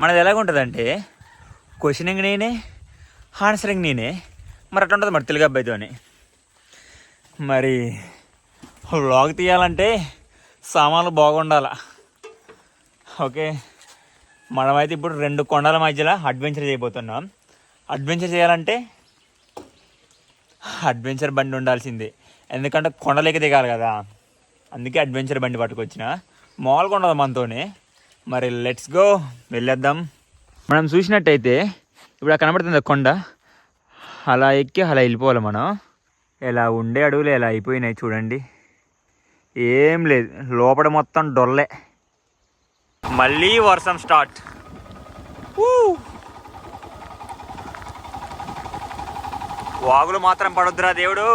మనది ఎలాగుంటుందంటే క్వశ్చనింగ్ నేనే ఆన్సరింగ్ నేనే మరి అట్లా ఉంటుంది మరి తెలుగు అబ్బాయితోని మరి వ్లాగ్ తీయాలంటే సామాన్లు బాగుండాల. ఓకే? మనమైతే ఇప్పుడు రెండు కొండల మధ్యలో అడ్వెంచర్ చేయబోతున్నాం. అడ్వెంచర్ చేయాలంటే అడ్వెంచర్ బండి ఉండాల్సిందే. ఎందుకంటే కొండలేక దిగాలి కదా. అందుకే అడ్వెంచర్ బండి పట్టుకొచ్చిన. మామూలుగా ఉండదు మనతోనే. మరి లెట్స్ గో వెళ్ళేద్దాం. మనం చూసినట్టయితే ఇప్పుడు కనబడుతుంది కొండ. అలా ఎక్కి అలా వెళ్ళిపోవాలి మనం. ఇలా ఉండే అడవులు ఇలా అయిపోయినాయి చూడండి. ఏం లేదు లోపల మొత్తం డొల్లే. మళ్ళీ వర్షం స్టార్ట్ వాగులు మాత్రం పడొద్దురా దేవుడు.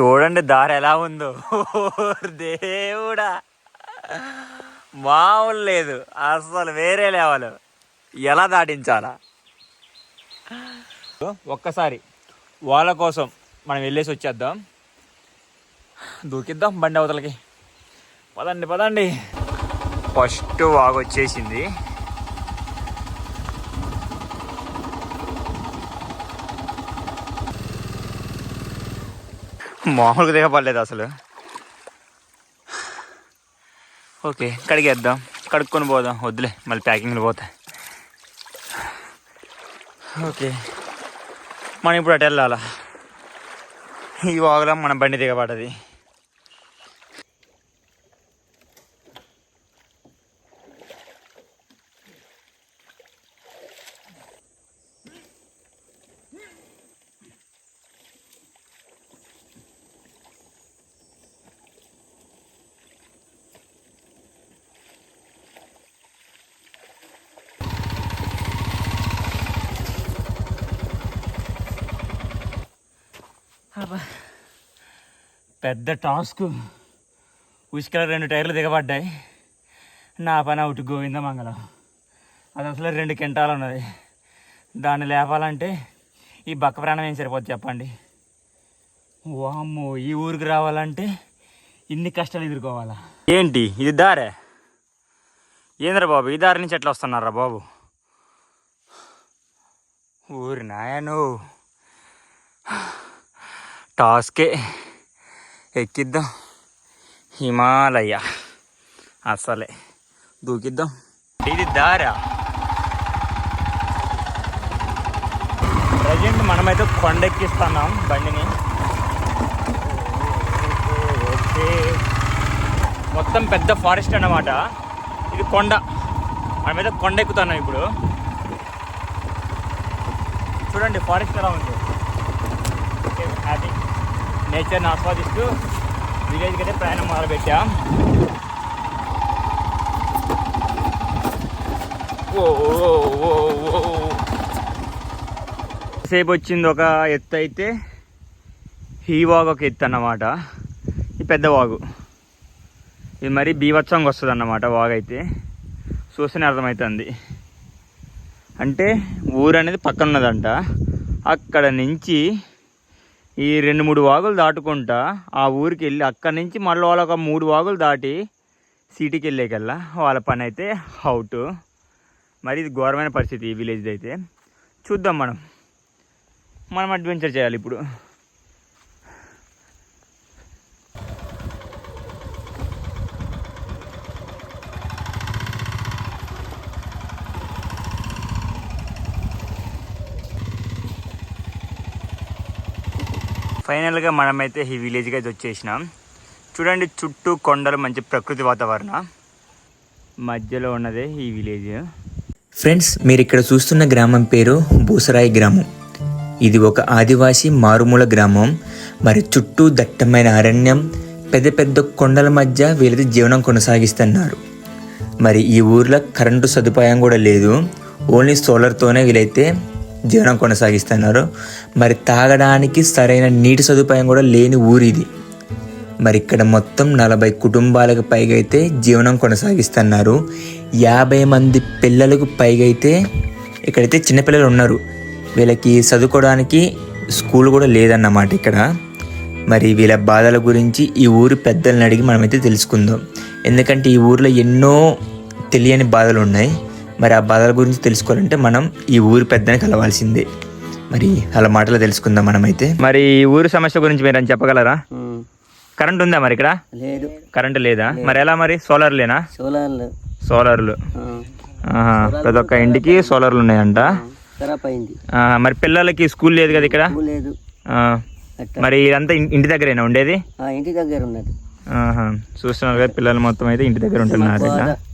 చూడండి దారి ఎలా ఉందో. దేవుడా. మామూలు లేదు. అసలు వేరే లెవెల్. ఎలా దాటించాలా? ఒక్కసారి వాళ్ళ కోసం మనం వెళ్ళేసి వచ్చేద్దాం. దూకిద్దాం బండి అవతలకి. పదండి పదండి. ఫస్ట్ వాగు వచ్చేసింది. మామూలుగా దిగపడలేదు అసలు. ఓకే కడిగేద్దాం. కడుక్కొని పోదాం. వద్దులే మళ్ళీ ప్యాకింగ్లు పోతాయి. ఓకే. మనం ఇప్పుడు అటు వెళ్ళాలా? ఈ వాగులో మన బండి దిగబడ్డది. పెద్ద టాస్క్. ఉసుకల రెండు టైర్లు దిగబడ్డాయి. నా పని అవుట్ గోవింద మంగళం. అది అసలు రెండు కింటాలు ఉన్నది. దాన్ని లేపాలంటే ఈ బక్క ప్రాణం ఏం సరిపోద్ది చెప్పండి. వామ్మో ఈ ఊరికి రావాలంటే ఇన్ని కష్టాలు ఎదుర్కోవాలా? ఏంటి? ఇది దారే? ఏంద్రా బాబు ఈ దారి నుంచి ఎట్లా వస్తున్నారా బాబు? ఊరి నాయను. టాస్కే ఎక్కిద్దాం హిమాలయ అసలే దూకిద్దాం ఇది దారా ప్రజెంట్ మనమైతే కొండ ఎక్కిస్తున్నాం బండిని. ఓకే. మొత్తం పెద్ద ఫారెస్ట్ అన్నమాట. ఇది కొండ. మనమైతే కొండ ఎక్కుతున్నాం ఇప్పుడు. చూడండి ఫారెస్ట్ ఎలా ఉంది? హ్యాపీ నేచర్ని ఆస్వాదిస్తూ విలేజ్కి అయితే ప్రయాణం మొదలుపెట్టాం. ఓ ఓ, సేపు వచ్చింది ఒక ఎత్తు అయితే ఈ వాగు ఒక ఎత్తు అన్నమాట. ఈ పెద్ద వాగు. ఇది మరి బీభత్సంగా వస్తుంది అన్నమాట వాగు అయితే. చూస్తేనే అర్థమవుతుంది. అంటే ఊరు అనేది పక్కన ఉన్నదంట అక్కడ నుంచి ఈ రెండు మూడు వాగులు దాటుకుంటా ఆ ఊరికి వెళ్ళి అక్కడి నుంచి మళ్ళీ వాళ్ళ ఒక మూడు వాగులు దాటి సిటీకి వెళ్ళేకల్లా వాళ్ళ పని అయితే అవుట్. మరి ఇది ఘోరమైన పరిస్థితి ఈ విలేజ్ది అయితే. చూద్దాం మనం. మనం అడ్వెంచర్ చేయాలి ఇప్పుడు. ఫైనల్గా మనమైతే ఈ విలేజ్కి అయితే వచ్చేసినాం. చూడండి చుట్టూ కొండలు మంచి ప్రకృతి వాతావరణం. మధ్యలో ఉన్నదే ఈ విలేజ్. ఫ్రెండ్స్ మీరు ఇక్కడ చూస్తున్న గ్రామం పేరు బూసరాయి గ్రామం. ఇది ఒక ఆదివాసీ మారుమూల గ్రామం. మరి చుట్టూ దట్టమైన అరణ్యం పెద్ద పెద్ద కొండల మధ్య వీళ్ళది జీవనం కొనసాగిస్తున్నారు. మరి ఈ ఊర్లో కరెంటు సదుపాయం కూడా లేదు. ఓన్లీ సోలార్తోనే వీలైతే జీవనం కొనసాగిస్తున్నారు. మరి తాగడానికి సరైన నీటి సదుపాయం కూడా లేని ఊరు ఇది. మరి ఇక్కడ మొత్తం నలభై కుటుంబాలకు పైగా అయితే జీవనం కొనసాగిస్తున్నారు. యాభై మంది పిల్లలకు పైగా అయితే ఇక్కడైతే చిన్నపిల్లలు ఉన్నారు. వీళ్ళకి చదువుకోవడానికి స్కూల్ కూడా లేదన్నమాట ఇక్కడ. మరి వీళ్ళ బాధల గురించి ఈ ఊరు పెద్దలను అడిగి మనమైతే తెలుసుకుందాం. ఎందుకంటే ఈ ఊర్లో ఎన్నో తెలియని బాధలు ఉన్నాయి. మరి ఆ బాధల గురించి తెలుసుకోవాలంటే మనం ఈ ఊరి పెద్దని కలవాల్సిందే. మరి అలా మాటలు తెలుసుకుందాం మనమైతే. మరి ఈ ఊరు సమస్య గురించి మీరు అని చెప్పగలరా. కరెంట్ ఉందా మరి ఇక్కడ? లేదు. కరెంట్ లేదా? మరి ఎలా మరి? సోలార్ లేనా? సోలార్లు. సోలార్లు. ప్రతి ఒక్క ఇంటికి సోలార్లు ఉన్నాయంట. మరి పిల్లలకి స్కూల్ లేదు కదా ఇక్కడ? లేదు. మరి ఇదంతా ఇంటి దగ్గరేనా ఉండేది? ఆ, ఇంటి దగ్గర ఉన్నది. ఆహా. చూస్తున్నారు కదా పిల్లలు మొత్తం అయితే ఇంటి దగ్గర ఉంటున్నారు.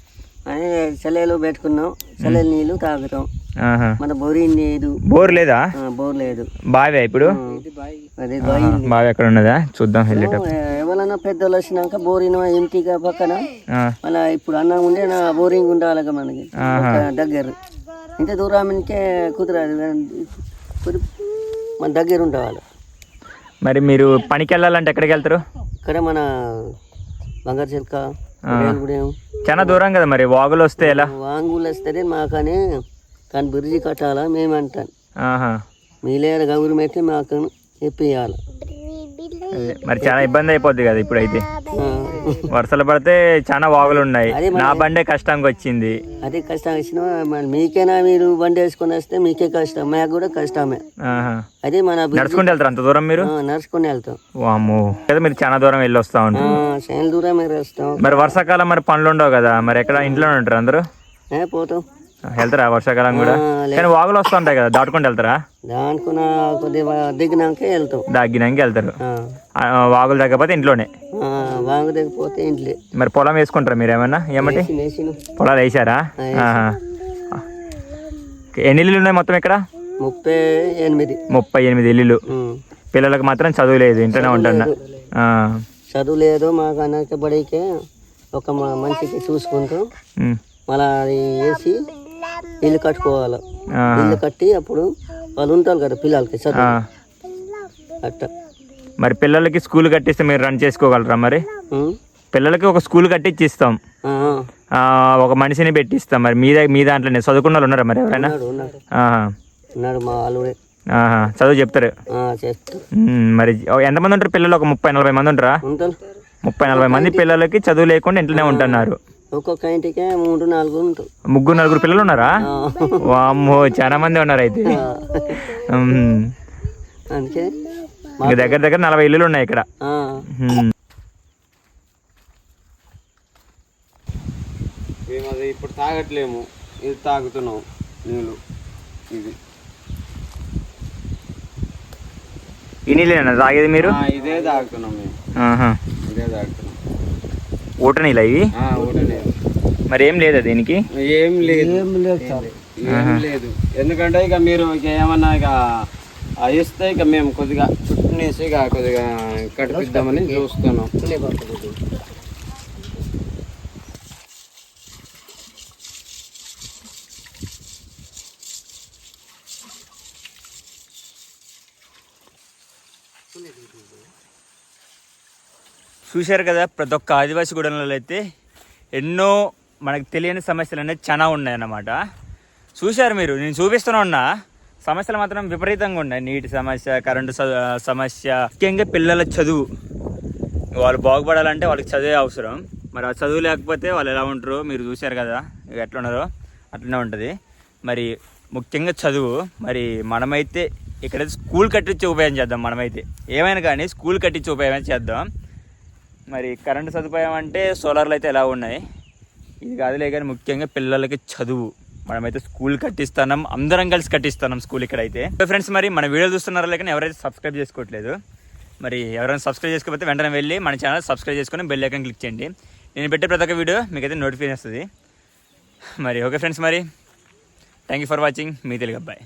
అని సెలవులు పెట్టుకున్నాం. సెలవు నీళ్ళు తాగుతాం. మన బోరి నీరు బోర్ లేదా? బోర్ లేదు. బావే ఇప్పుడు? అదే. బావి ఎక్కడ ఉన్నదా? చూద్దాం వెళ్ళేటప్పుడు. ఎవరన్నా పెద్దోళ్ళు వచ్చినాక బోరింగ్ ఇంటిగా పక్కన. మళ్ళీ ఇప్పుడు అన్నం ఉండే నా బోరింగ్ ఉండాలి మనకి. దగ్గర. ఇంత దూరానికే కుదరదు. కుది- మన దగ్గర ఉండాలి. మరి మీరు పనికి వెళ్ళాలంటే ఎక్కడికి వెళ్తారు? ఇక్కడ మన బంగారు చిలక చాలా దూరం కదా మరి వాగులు వస్తే ఎలా వాంగులు వస్తుంది మాకని కానీ బ్రిడ్జి కట్టాలా మేము అంటాను ఆహా. మీలే గవర్నమెంట్ మాకు ఇప్పియాలి అదే. మరి చాలా ఇబ్బంది అయిపోద్ది కదా ఇప్పుడైతే. వర్షాలు పడితే చాలా వాగులు ఉన్నాయి. నా బండే కష్టానికి వచ్చింది. అదే కష్టం వచ్చిన మీకేనా మీరు బండి వేసుకొని వస్తే మీకే కష్టం మాకు కూడా కష్టమే. ఆహా. అదే మన నడుచుకుంటూ వెళ్తారు అంత దూరం మీరు? నడుచుకొని వెళ్తాం. వామ్మో. కదా మీరు చాలా దూరం వెళ్ళి వస్తా ఉంటారు శైలి దూరం మీరు వస్తాం. మరి వర్షాకాలం మరి పనులు ఉండవు కదా మరి ఎక్కడ ఇంట్లోనే ఉంటారు అందరూ? ఏ, పోతాం. వెళ్తారా వర్షాకాలం కూడా? కానీ వాగులు వస్తూ ఉంటాయి కదా దాటుకుంటూ వెళ్తారా? దానికున్న కొద్దిగా దిగినాకే వెళ్తాం. దగ్గినాక వెళ్తారు. వాగులు తగ్గకపోతే ఇంట్లోనే? వాంగ దిగిపోతే ఇంట్లో. మరి పొలం వేసుకుంటారా మీరు ఏమన్నా? ఏమంటే పొలాలు వేసారా. ఎన్ని ఇల్లులు ఉన్నాయి మొత్తం ఇక్కడ? ముప్పై ఎనిమిది. ముప్పై ఎనిమిది ఇల్లులు. ఉమ్. పిల్లలకు మాత్రం చదువు లేదు ఇంట్లోనే ఉంటున్నా. ఆ. చదువు లేదు మాకు అనకబడికే ఒక మనిషికి చూసుకుంటూ. మళ్ళా అది వేసి ఇల్లు కట్టుకోవాలి. ఇల్లు కట్టి అప్పుడు వాళ్ళు ఉంటారు కదా పిల్లలకి. చదువు. అట్ట. మరి పిల్లలకి స్కూల్ కట్టిస్తే మీరు రన్ చేసుకోగలరా మరి. పిల్లలకి ఒక స్కూల్ కట్టించి ఇస్తాం ఒక మనిషిని పెట్టిస్తాం. మరి మీ మీ దాంట్లోనే చదువుకున్న వాళ్ళు ఉన్నారా మరి ఎవరైనా. చదువు చెప్తారు. మరి ఎంతమంది ఉంటారు పిల్లలు? ఒక ముప్పై నలభై మంది ఉంటారా? ఉంటారు. ముప్పై నలభై మంది పిల్లలకి చదువు లేకుండా ఇంట్లోనే ఉంటున్నారు. ఒక్కొక్క ఇంటికే మూడు నాలుగు ఉంటారు ముగ్గురు నలుగురు పిల్లలు ఉన్నారా? ఆ. వామ్మో చాలా మంది ఉన్నారు అయితే. అందుకే ఇంక దగ్గర దగ్గర నలభై ఇల్లులు ఉన్నాయి ఇక్కడ. అది ఇప్పుడు తాగట్లేము. ఇది తాగుతున్నాం నీళ్ళు. ఇది. ఈ నీళ్ళేనా? తాగేది మీరు? ఆ, ఇదే తాగుతున్నాం మేము. ఆహా. ఇదే తాగుతున్నాం. నీళ్ళ ఇవి? మరి ఏం లేదా దీనికి? ఏం లేదు. ఏం లేదు ఎందుకంటే ఇక మీరు ఇక ఏమన్నా ఇక ఇస్తే ఇక మేము కొద్దిగా చుట్టూనేసి ఇక కొద్దిగా కడిపిద్దామని చూస్తున్నాం. చూశారు కదా ప్రతి ఒక్క ఆదివాసీ గూడెంలో అయితే ఎన్నో మనకు తెలియని సమస్యలు అనేది చాలా ఉన్నాయన్నమాట. చూశారు మీరు నేను చూపిస్తూనే ఉన్నా సమస్యలు మాత్రం విపరీతంగా ఉన్నాయి. నీటి సమస్య కరెంటు స- సమస్య ముఖ్యంగా పిల్లల చదువు. వాళ్ళు బాగుపడాలంటే వాళ్ళకి చదివే అవసరం. మరి ఆ చదువు లేకపోతే వాళ్ళు ఎలా ఉంటారో మీరు చూశారు కదా ఇక ఎట్లా ఉన్నారో అట్లనే ఉంటుంది. మరి ముఖ్యంగా చదువు మరి మనమైతే ఇక్కడైతే స్కూల్ కట్టించి ఉపయోగం చేద్దాం మనమైతే. ఏమైనా కానీ స్కూల్ కట్టించి ఉపయోగం చేద్దాం. మరి కరెంటు సదుపాయం అంటే సోలార్లు అయితే ఎలా ఉన్నాయి? ఇది కాదులే కానీ ముఖ్యంగా పిల్లలకి చదువు. మనమైతే స్కూల్ కట్టిస్తున్నాం. అందరం కలిసి కట్టిస్తున్నాం స్కూల్ ఇక్కడైతే. ఫ్రెండ్స్ మరి మన వీడియో చూస్తున్నారో లేక ఎవరైతే సబ్స్క్రైబ్ చేసుకోవట్లేదు మరి ఎవరైనా సబ్స్క్రైబ్ చేసుకోకపోతే వెంటనే వెళ్ళి మన ఛానల్ సబ్స్క్రైబ్ చేసుకొని బెల్ ఐకాన్ క్లిక్ చేయండి. నేను పెట్టే ప్రతి ఒక్క వీడియో మీకైతే నోటిఫికేషన్ వస్తుంది. మరి ఓకే ఫ్రెండ్స్ మరి. థ్యాంక్ యూ ఫర్ వాచింగ్ మీ తెలుగు అబ్బాయి.